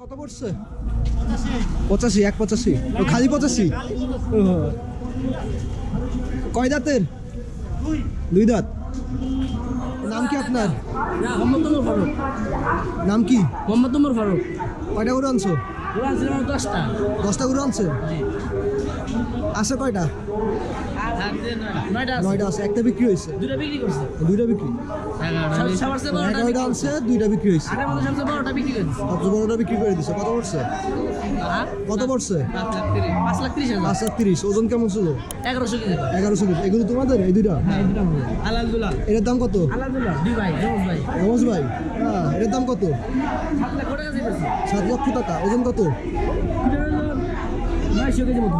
কত পড়ছে? পঁচাশি এক পঁচাশি। খালি পঁচাশি। কয় দাঁতের? দুই দাঁত। নাম কি আপনার? মোহাম্মদ ফারুক। নাম কি? মোহাম্মদ উমর ফারুক। কয়টা গরু আনছো? দশটা। দশটা গরু আনছে? আছে কয়টা? নয়টা আছে। একটা বিক্রি হয়েছে? দুটো বিক্রি করছে। দুইটা বিক্রি? এগারোটা আনছে দুইটা বিক্রি হয়েছে। আটের সবচেয়ে বড়টা বিক্রি করছে। সবচেয়ে বড়টা বিক্রি করে দিছে কত পড়ছে? হ্যাঁ? কত পড়ছে? পাঁচ লাখ তিরিশ পাঁচ লাখ তিরিশ হাজার। পাঁচ আর তিরিশ ওজন কেমন ছিল? এগারোশো কেজি। এগারোশো কেজি এগুলো তোমাদের? এই দুইটা? আলাদুল্লাহ এটার দাম কত? দুই ভাই জমজ ভাই। রমেশ ভাই হ্যাঁ এটার দাম কত? সাত টাকা লক্ষ টাকা ওজন কত? নয়শো কেজি মতো।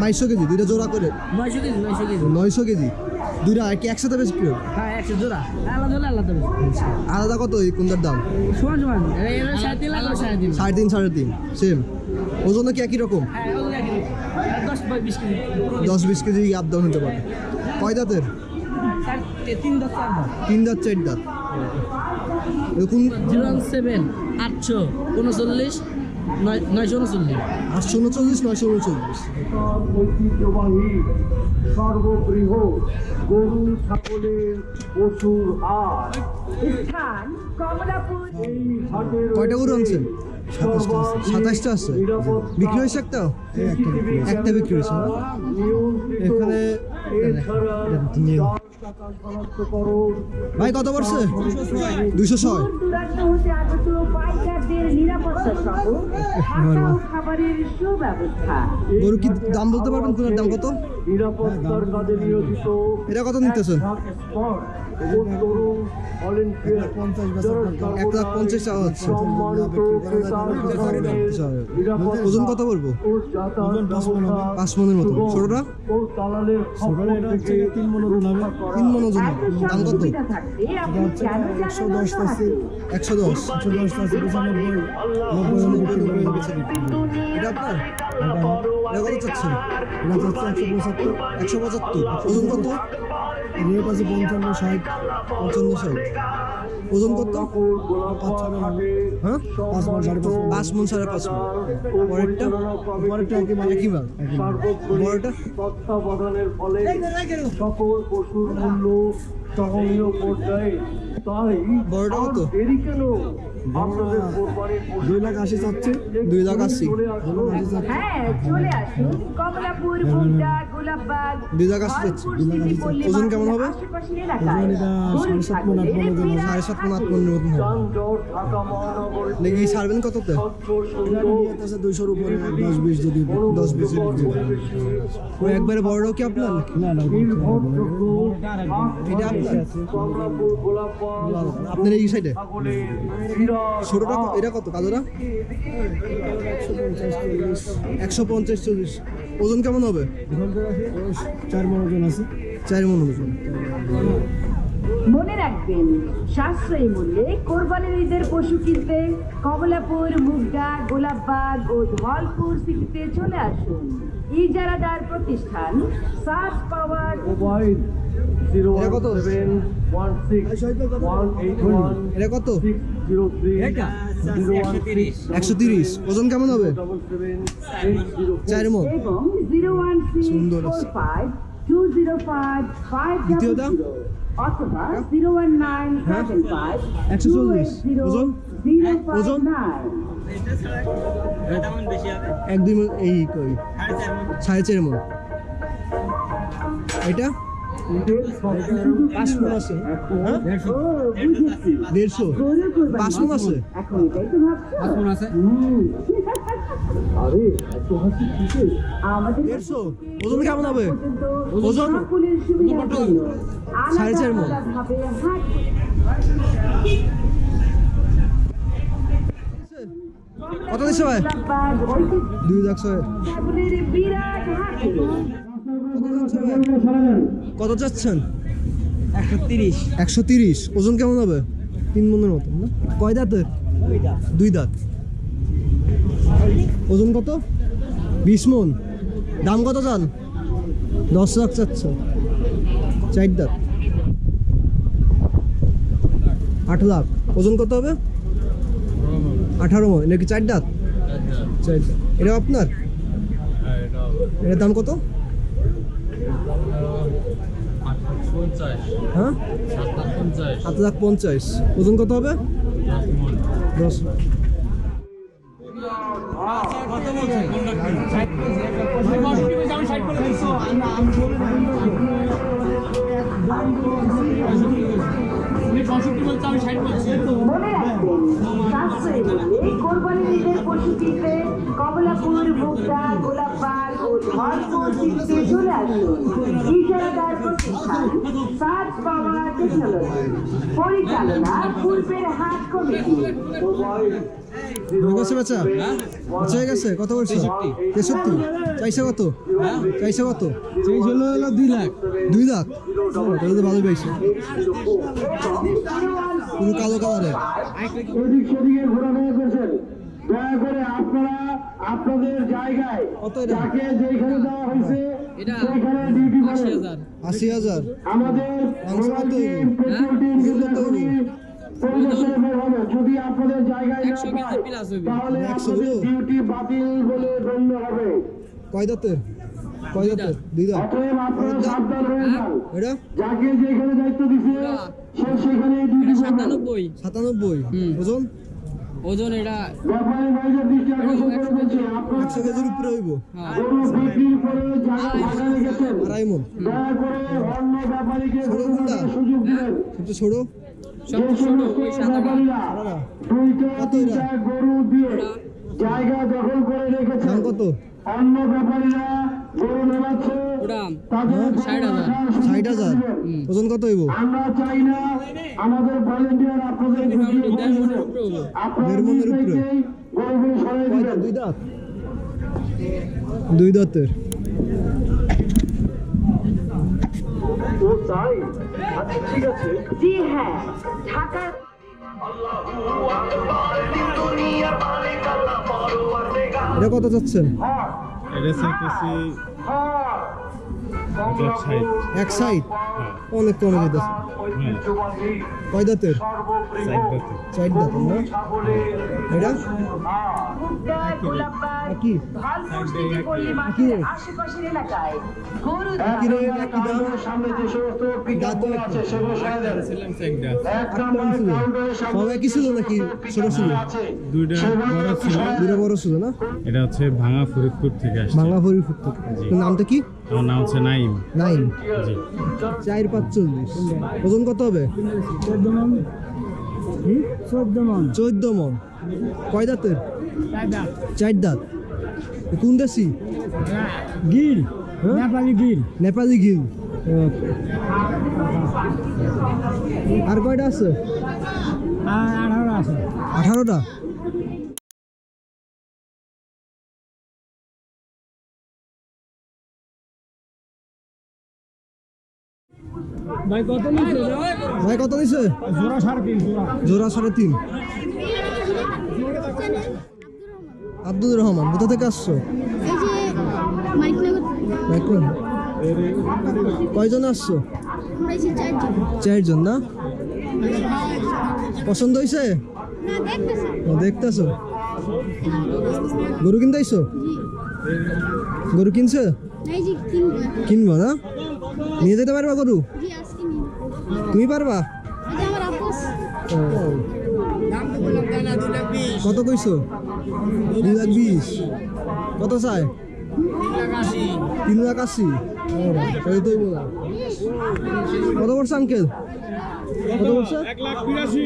বাইশশো কেজি দুইটা জোড়া করে। নয়শো কেজি নয়শো কেজি। নয়শো কেজি। দুইটা কি একসাথে বেশি কি হ্যাঁ একশো জোড়া আলাদুল্লাহ আলাদা আলাদা কত এই কোনটার দাম? সমান সমান সাড়ে তিন সাড়ে তিন। সেম ওজনে কি একই রকম? হ্যাঁ দশ বিশ কেজি। আপ ডাউন হতে পারে। কয় দাঁতের? তিন দাঁত চার দাঁত। এরকম জিরো সেভেন আটশো উনচল্লিশ নয়শো উনচল্লিশ। আটশো উনচল্লিশ নয়শো উনচল্লিশ। ঐতিহ্যবাহী সর্ববৃহৎ গরু ছাগলের পশুর হাট স্থান কমলাপুর এই হাটের কয়টা গরু আনছেন সাতাশটা আছে বিক্রি হয়েছে। একটা একটা বিক্রি হয়েছে এখানে ভাই কত পড়ছে? দুইশো ছয়। গরু কি দাম বলতে পারবেন? কোনার দাম কত? এটা কত নিতেছেন volunteer যারা এক লাখ পঞ্চাশ টাকা হচ্ছে ওজন কত পড়ব পাঁচ মনের মতো ছোটটা তিন মন ওজন দাম কত? আপনি কেন একশো দশ। এটা আপনার? এটা কত চাচ্ছেন? একশো পঁচাত্তর। ওজন কত? রেট আছে পঞ্চান্ন ষাট পঞ্চান্ন ষাট। ওজন কত? হ্যাঁ? পাঁচ মন সাড়ে পাঁচ পাঁচ মন সাড়ে পাঁচ মন। পরেরটা? পরেরটা একই মাল একই মাল। বড়টা? তত্ত্বাবধানের ফলে সকল পশুর মূল্য সহনীয় পর্যায়ে তাই বড়টা আর কত? দেরি কেন? আপনাদের কোরবানির দুই লাখ আশি চাচ্ছে দুই লাখ আশি। হ্যাঁ চলে আসুন। কমলাপুর মুগদা গোলাপবাগ দুই লাখ আশি যাচ্ছে। ওজন কেমন হবে? গরু ছাগলের বিরাট সাড়ে সাত মন আট মনের মতন হবে। লেগে ছাড়বেন কততে? দুইশোর উপরে দশ বিশ যদি দশ বিশ একবারে বড়টাও কি আপনার? এটা আপনার এই সাইডে ছোটটা এটা কত? কালোটা? একশো পঞ্চাশ চল্লিশ। ওজন কেমন হবে? চার মন ওজন আছে। চার মন ওজন। মনে রাখবেন সাশ্রয়ী মূল্যে কোরবানির ঈদের পশু কিনতে কমলাপুর মুগদা গোলাপবাগ ও ধলপুর সিটিতে চলে আসুন। ইজারাদার প্রতিষ্ঠান সার্চ পাওয়ার মোবাইল জিরো এটা কত? Seven one six one eight one এটা কত? জিরো থ্রি একশো তিরিশ। ওজন কেমন হবে? চার মন সুন্দর ফোর আছে। অথবা zero one nine seven five একশো চল্লিশ। ওজন? এক দুই মন এই কই? সাড়ে চার মন। এটা? মন আছে। হ্যাঁ? বুঝেছি দেড়শো। মন আছে? আছে? দেড়শো? ওজন কেমন হবে? ওজন? সাড়ে চার হাট কত দিচ্ছে ভাই? দুই লাখ ছয়। কত চাচ্ছেন? একশো তিরিশ একশো তিরিশ ওজন কেমন হবে? তিন মনের মতন না? কয় দাঁতের? দুই দাঁত। ওজন কত? বিশ মন। দাম কত চান? দশ লাখ চাচ্ছে। চার দাঁত। আট লাখ। ওজন কত হবে? আঠারো মন। এটা কি চার দাঁত? চার দাঁত। এটা আপনার? হ্যাঁ এটা এটার দাম কত পঞ্চাশ হ্যাঁ? সাত লাখ পঞ্চাশ। ওজন কত হবে? দশ মনে। মূল্যে কোরবানির ঈদের পশু কিনতে কমলাপুর মুগদা গোলাপবাগ সিটিতে চলে আসুন ইজারাদার প্রতিষ্ঠান সাজ পাওয়া টেকনোলজি পরিচালনা পূর্বের হাট কমিটি। গেছে হয়ে গেছে? কত করছে তেষট্টি। চাইছে কত? চাইছে কত? চাইছে হলো হলো দুই লাখ। দুই লাখ? ও, তাহলে তো ভালোই পাইছে। কালো কালারের এদিক সেদিকে ঘোরাফেরা করছেন। দয়া করে আপনারা আপনাদের জায়গায় যাকে যেখানে দেওয়া হয়েছে সেখানে ডিউটি করেন আশি হাজার। আমাদের মাংস কত মোবাইল টিম, হইব? পেট্রোল টিম, ওজন কত ডিজেল হইব? টিম পরিদর্শনে বের হবে। যদি আপনাদের জায়গায় না পায়, তাহলে আপনাদের ডিউটি বাতিল বলে গণ্য হবে। কয় দাঁতের কয় দাঁতের দুই দাঁত? অতএব আপনারা সাবধান হয়ে যান। এটা? যাকে যেখানে দায়িত্ব দিছে সে সেখানে ডিউটি এটা করবেন সাতানব্বই। সাতানব্বই? হুম। ওজন? ওজন এটা একশো কেজির উপরে হইব হ্যাঁ, গরু বিক্রির পরে যারা ভাড়া রেখেছেন আড়াই মন দয়া করে অন্য ব্যাপারীকে ছোট গরু কোনটা? বেচার সুযোগ দিবেন সবচেয়ে ছোট যে সবচেয়ে ছোট সমস্ত ওই সাদা ব্যাপারীরা সাদাটা। দুইটা কত তিনটা এটা? গরু দিয়ে জায়গা দখল করে রেখেছেন কত অন্য ব্যাপারীরা গরু নেওয়াচ্ছে ওটা তাদের হ্যাঁ, গরু ষাট হাজার। ষাট হাজার? ওজন কত হইব? আমরা চাই না আমাদের ভলেন্টিয়ার আপনাদের ঢুকিয়ে দেড় মনের উপরে। দুই দাঁত? দুই দাঁতের। আচ্ছা ঠিক আছে। জি হ্যাঁ এটা কত চাচ্ছেন? এটা চাইতেছি এটা ষাট এক সাইড অনেক কমে যেতেছে হ্যাঁ। কয় দাঁতের? চার দাঁতে না? এটা? ছিল। নাকি? ছোট ছিল। দুইটা বড় ছিল। বড় ছিল না? হচ্ছে ভাঙা ফরিদপুর থেকে আসছে। বাংলা ফরিদপুর থেকে। নামটা কি? আমার নাম হচ্ছে নাইম। নাইন জি। চার পাঁচ চল্লিশ। ওজন কত হবে? চোদ্দ মন চোদ্দ মন। কয় দাঁতের? চার দাঁত। কোন দেশি? গিল। নেপালি গিল। নেপালি গিল। আর কয়টা আছে। আঠারোটা? ভাই কত নিচ্ছে ভাই কত দিছে জোড়া সাড়ে তিন জোড়া। সাড়ে তিন। আব্দুর রহমান কোথা থেকে আসছো? কয়জন আসছো? আমরা এসে চারজন চারজন না? পছন্দ হয়েছে না দেখতেছি। দেখতেছো গরু কিনতে আইছো? গরু কিনছে? কিনবো। কিনবো না? নিয়ে যেতে পারবা গরু? তুমি পারবা? কত কইছো? দুই লাখ বিশ। কত চাই তিন লাখ আশি। কত করছে আঙ্কেল? কত করছে এক লাখ বিরাশি।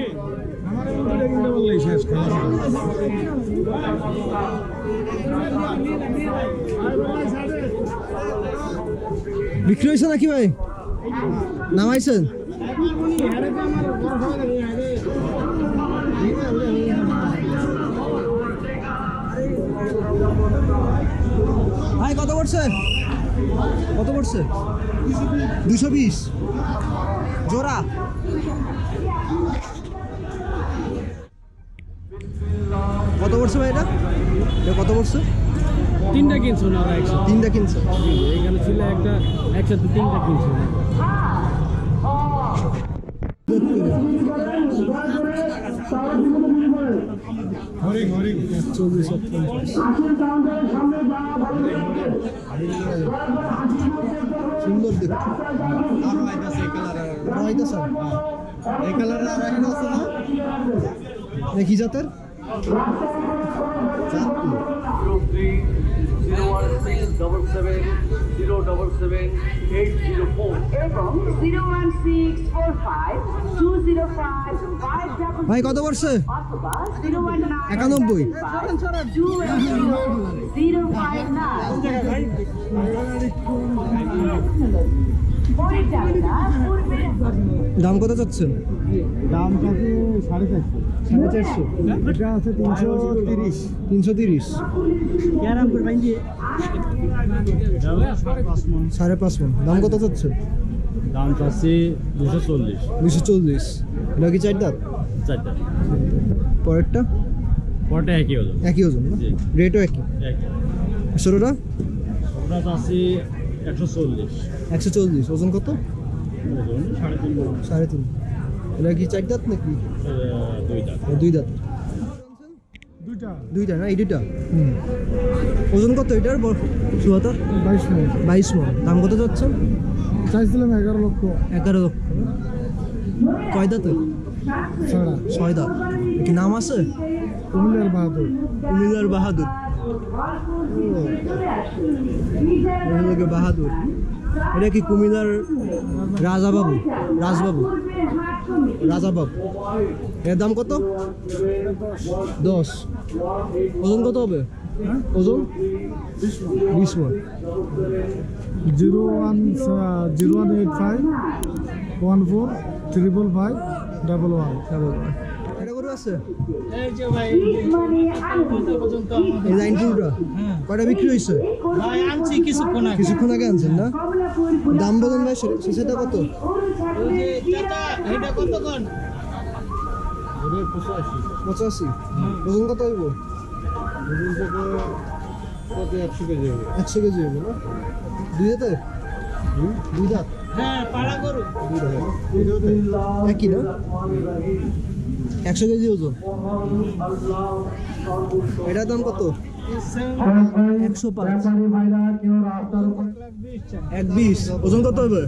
বিক্রি হয়েছে নাকি ভাই? নামাইছেন? ভাই কত পড়ছে? কত পড়ছে? দুশো বিশ। জোড়া। কত পড়ছে ভাই এটা? কত পড়ছে? তিনটা কিনছো না তিনটা কিনছো। এখানে ছিল একটা একসাথে তিনটা কিনছো হরিং হরিং চল্লিশ আর পঞ্চাশ সুন্দর দেখতে। আরও আইতাছে এই কালার আরও আইতাছে এই কালার আরও আইতাছে না? দেখি জাতের। ভাই কত নাইন একানব্বই। জিরো ফাইভ নাইন দাম কত চাচ্ছেন দাম থাকে সাড়ে চারশো। সাড়ে চারশো? এটা আছে তিনশো তিরিশ। তিনশো তিরিশ। সাড়ে পাঁচ মন। দাম কত চাচ্ছেন দাম চাচ্ছি দুশো চল্লিশ। দুশো চল্লিশ। এটা কি চার দাঁত চারটা। পরেরটা? পরটা একই হলো একই ওজন রেটও একই। একই। ষোলোটা চাচ্ছি একশো চল্লিশ। একশো চল্লিশ। ওজন কত? সাড়ে তিন এটা কি চার দাঁত নাকি? দুই দাঁত। দুইটা। দুইটা না এই দুইটা? ওজন কত এটার চুয়াত্তর বাইশ মিনিট বাইশ মন। দাম কত যাচ্ছেন চাইছিলাম এগারো লক্ষ। এগারো লক্ষ? কয় দাঁতে? ছাড়া ছয় দাঁত। কি নাম আছে? কুমিল্লার বাহাদুর। কুমিল্লার বাহাদুর। বাহাদুর এটা কি কুমিল্লার রাজাবাবু? রাজবাবু। রাজাবাবু। এর দাম কত? দশ। ওজন কত হবে? ওজন? বিশ মন zero one zero one eight five one four triple five double one. এটা করে আছে? এই যে ভাই মানে আনন্দ পর্যন্ত এই লাইন টুটা কয়টা বিক্রি হয়েছে ভাই আনছি কিছুক্ষণ আগে। কিছুক্ষণ আগে আনছেন না? দাম বলুন ভাই সেটা কত? ওই যে চাচা এটা কত কোন? পঁচাশি। ওজন কত হইব? একশো কেজি হবে একশো কেজি হইব না? দুই দাঁতে দুই দাঁত? হ্যাঁ পাড়া করু দুই দাঁত একই না? একশো কেজি ওজন। এটার দাম কত? একশো পাঁচ। এক বিশ। ওজন কত হবে?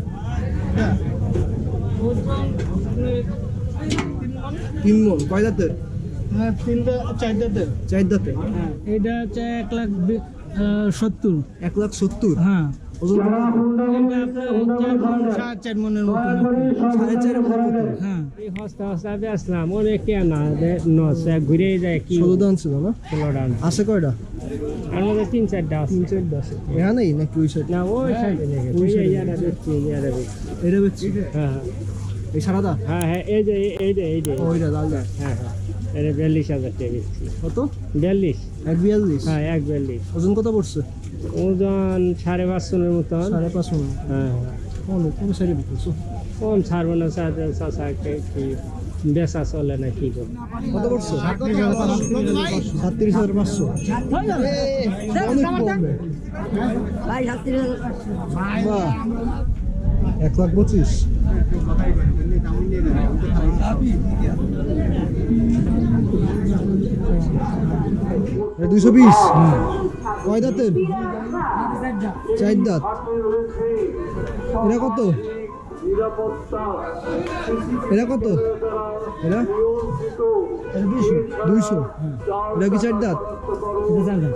তিন মন। কয় দাঁতের? হ্যাঁ তিনটা চারটাতে চার দাঁতে হ্যাঁ এটা হচ্ছে এক লাখ সত্তর। এক লাখ সত্তর? হ্যাঁ। হ্যাঁ। এই আছে কয়টা? আর তিন চারটা আছে। তিন চারটা আছে। এখানেই নাকি ওই সাইড? না ওই সাইডে ওই দেখছি দেখছি। এটা হ্যাঁ হ্যাঁ। এই সারাদা হ্যাঁ হ্যাঁ এই যে এই যে এই যে। ওইটা লাল। হ্যাঁ হ্যাঁ। এটা বিয়াল্লিশ হাজার টাকা কত? বিয়াল্লিশ। এক বিয়াল্লিশ? হ্যাঁ এক বিয়াল্লিশ। ওজন কত পড়ছে? ওজন সাড়ে পাঁচশোর মতন। সাড়ে পাঁচ মন হ্যাঁ। কম সাইডে বিক্রি কম ছাড়বো না চাষা কি বেচা চলে না কি করব? কত পড়ছে সাতত্রিশ হাজার পাঁচশো। এক লাখ পঁচিশ। দুইশো বিশ। কয় দাঁতের চার দাঁত এটা কত? এটা কত? এটা? দুইশো। দুইশো। এটা কি চার দাঁত চার দাঁত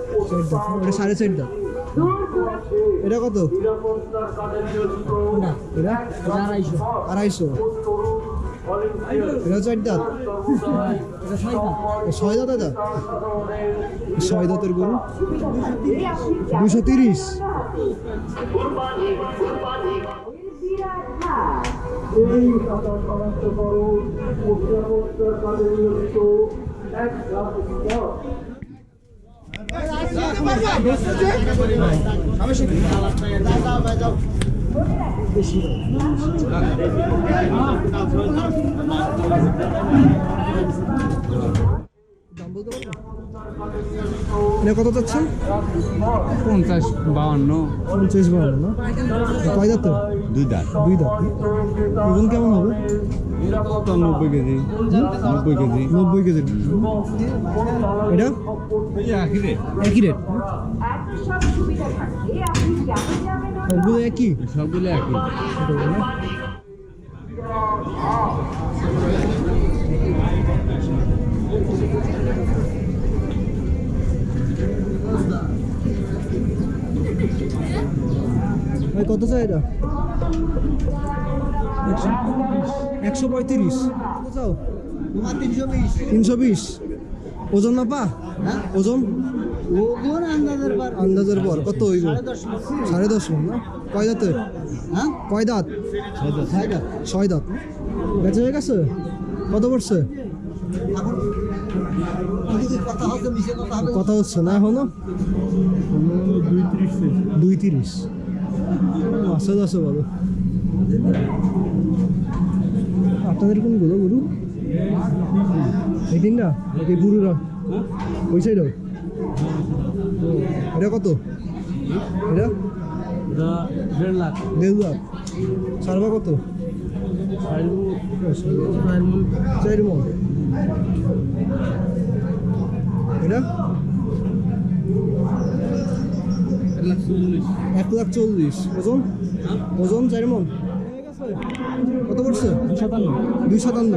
এটা সাড়ে চার দাঁত এটা কত? এটা আড়াইশো। আড়াইশো। এটা চার দাঁত ছয় দাঁত এটা ছয় দাঁতের গরু দুশো তিরিশ এই কত চাচ্ছেন পঞ্চাশ বাউন্ন। পঞ্চাশ বারো না? কয় দাঁত? দুই দাঁত। দুই দাঁত। কেমন হবে? নব্বই কেজি। নব্বই কেজি। নব্বই কেজি। এটা? একই রেট সবগুলো একই? সবগুলো একই। কত চাই এটা? একশো পঁয়ত্রিশ। তিনশো বিশ। ওজন না পা ওজন? আন্দাজের পর কত হইব সাড়ে দশ মণ না? কয় দাঁতের কয় দাঁত? ছয় দাঁত। বেঁচে হয়ে গেছে? কত পড়ছে? কথা হচ্ছে না এখনও? দুই দুই তিরিশ। আছে আছে বলো আপনাদের কোনগুলো গরু? এই তিনটা? এই বুড়ুরা ওই সাইডও এটা কত? এটা? দেড় লাখ দেড় লাখ সারবা কত? চার মন এটা? এক লাখ চল্লিশ। ওজন? ওজন চার মন কত পড়ছে? দুই সাতান্ন।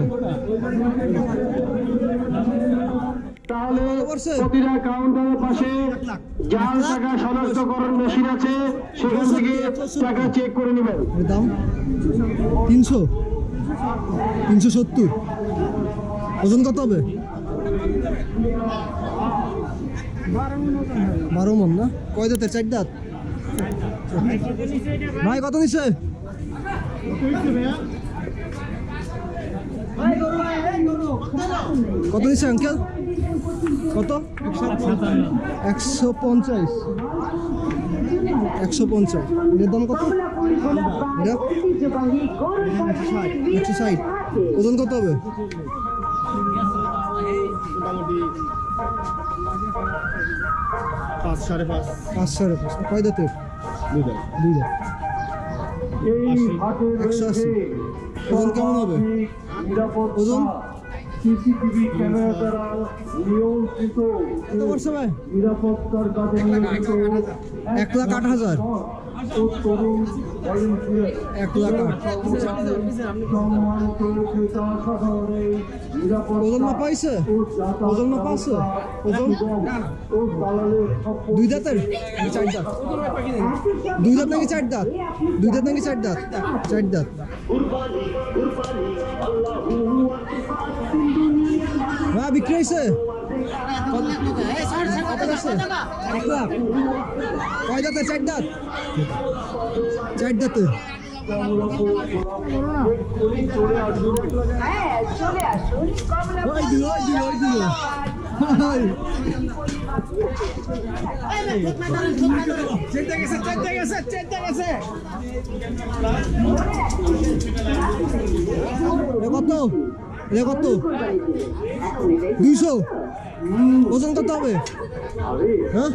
তাহলে পড়ছে? প্রতিটা কাউন্টারের পাশে জাল টাকা শনাক্তকরণ মেশিন আছে সেখান থেকে টাকা চেক করে নেবেন। দাম? তিনশো? তিনশো সত্তর। ওজন কত হবে? বারো মন না? কয় দাঁতের? চার দাঁত? ভাই কত নিচ্ছে? কত নিচ্ছে আঙ্কেল কত? একশো পঞ্চাশ। একশো পঞ্চাশ। এর দাম কত? একশো ষাট। ওজন কত হবে? পাঁচ সাড়ে পাঁচ। পাঁচ সাড়ে পাঁচ। কয় দাঁতের? দুই দাম দুই দাঁত। একশো আশি। ওজন কেমন হবে? ওজন? সিসিটিভি ক্যামেরা দ্বারা নিয়ন্ত্রিত নিরাপত্তার কাজে নিয়োজিত এক লাখ আট হাজার তরুণ এক লাখ ওজন মাপা হয়েছে ওজন? সম্পদ দুই দাঁতের? চার দাঁত। দুই দাঁত নাকি চার দাঁত? দুই দাঁত নাকি চার দাঁত? চার দাঁত। বিক্রি হয়েছে কয় দাঁতে চার দাঁত চার দাঁতে দিল ওই দিল ওই দিল ওই। কত এটা কত? দুইশো? ওজন কত হবে? হ্যাঁ?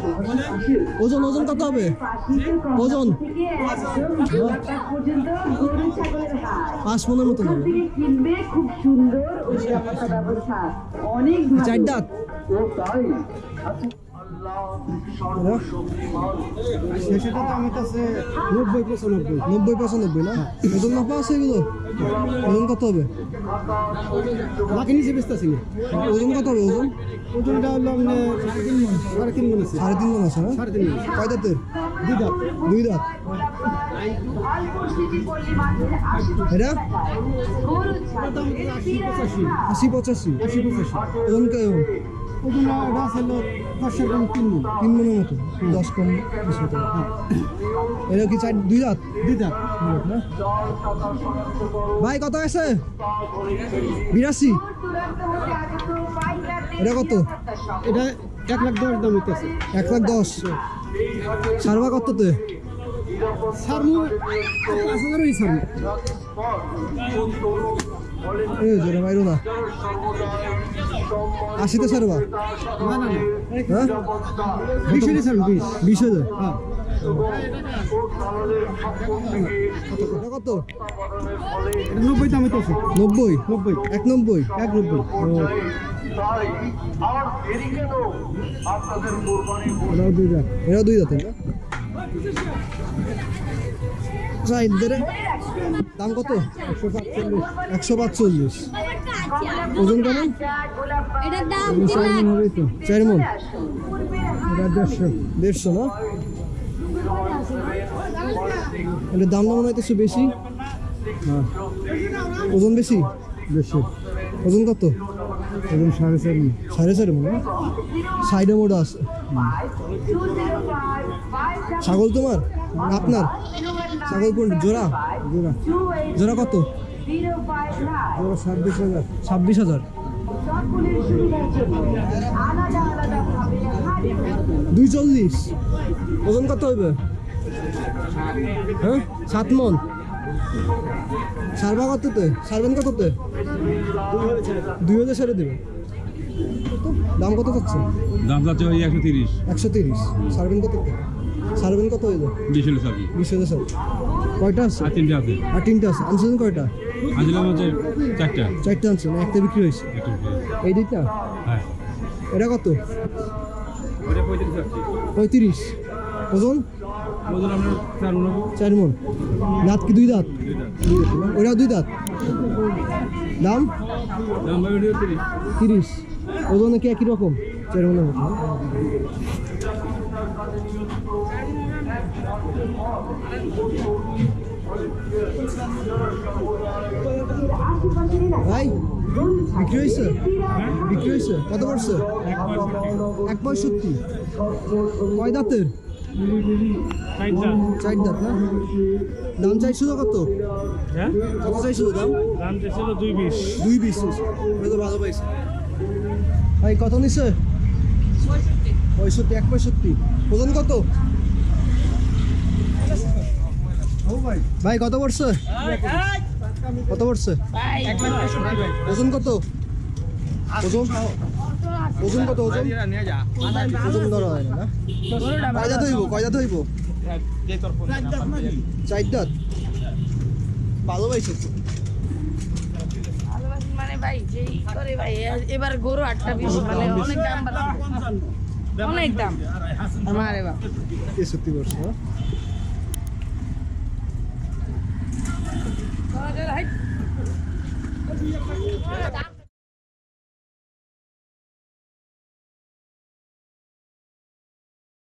ওজন ওজন কত হবে? ওজন? পাঁচ মনের মতো ওখান হবে চার দাঁত ও তাই নব্বই পঁচানব্বই নব্বই পঁচানব্বই না ওজন মাপা আছে এগুলো ওজন কত হবে লাখি নিচে বেচতেছি না ওজন কত হবে ওজন ওজনটা হলো সাড়ে তিন মন আছে সাড়ে তিন মন আছে না সাড়ে তিন মন কয় দাঁতের দুই দাঁত দুই দাঁত সিটি এটা পঁচাশি আশি পঁচাশি ওজন কেমন কম তিন মন মতো দশ এটা কি দুই দুই ভাই কত আছে বিরাশি এটা কত? এটা এক লাখ দশ দাম হইতেছে এক লাখ দশ সারবা কততে সারমু পাঁচ হাজারই সারমু এই জোরে মাইরো না। আশিতে সারবা হ্যাঁ? বিশ। বিশ বিশ হাজার এটা কত? নব্বই দাম হইতেছে নব্বই? নব্বই। এক নব্বই? এক নব্বই দুই দাম এরা দুই দাঁতের না? সাইডদের দাম কত? একশো পাঁচচল্লিশ। ওজন কেমন এটার দাম চার মন হবেই তো। চার মন এটা দেড়শো। দেড়শো না? এটার দাম মনে হয় একটু বেশি? হ্যাঁ ওজন বেশি? বেশি। ওজন কত? ওজন সাড়ে চার মন সাড়ে চার মনে সাইডে মোড়া আছে। ছাগল তোমার? আপনার? ছাগল কোন? জোড়া? জোড়া। জোড়া কত? জোড়া ছাব্বিশ হাজার। ছাব্বিশ হাজার। দুই চল্লিশ। ওজন কত হইবে? হ্যাঁ? সাত মন। সারবা কততে? সারবেন কততে? দুই হাজার ছেড়ে দেবে দাম কত চাচ্ছে দাম যাচ্ছে ওই একশো তিরিশ। একশো তিরিশ। সারবেন কততে? সারবেন কত হইবে বিশ হলে চাবি বিশ হাজার স্যার কয়টা আছে? আর তিনটে আছে। আর তিনটা আছে। আনছেন কয়টা? আনছিলাম হচ্ছে চারটা। চারটা আনছেন। একটা বিক্রি হয়েছে। এই দুইটা? হ্যাঁ। এটা কত? পঁয়ত্রিশ। ওজন? চার মন। দাঁত কি দুই দাঁত? ওরা দুই দাঁত। দাম? তিরিশ। ওজনে কি একই রকম? চার মনের মতো। ভাই বিক্রি হয়েছে? বিক্রি হয়েছে? কত পড়ছে? এক পঁয়ষট্টি। কয় দাঁতের? চার দাঁত। না? দাম চাইছিল কত? হ্যাঁ? কত চাইছিল দাম? দুই বিশ। দুই বিশ। তো ভালো পাইছে। ভাই কত নিছে? পঁয়ষট্টি। এক পঁয়ষট্টি। ওজন কত? ভাই কত পড়ছে? কত পড়ছে? ওজন কত? ওজন? ওজন কত? ওজন? ওজন ধরা হয় না? কয়দা ধইব কয়দা ধইব চার দাঁত ভালো পাইছে মানে ভাই যেই করে ভাই এবার গরু আটটা বিশ মানে অনেক দাম অনেক দাম। আমার এবার তেষট্টি বর্ষ না? দাম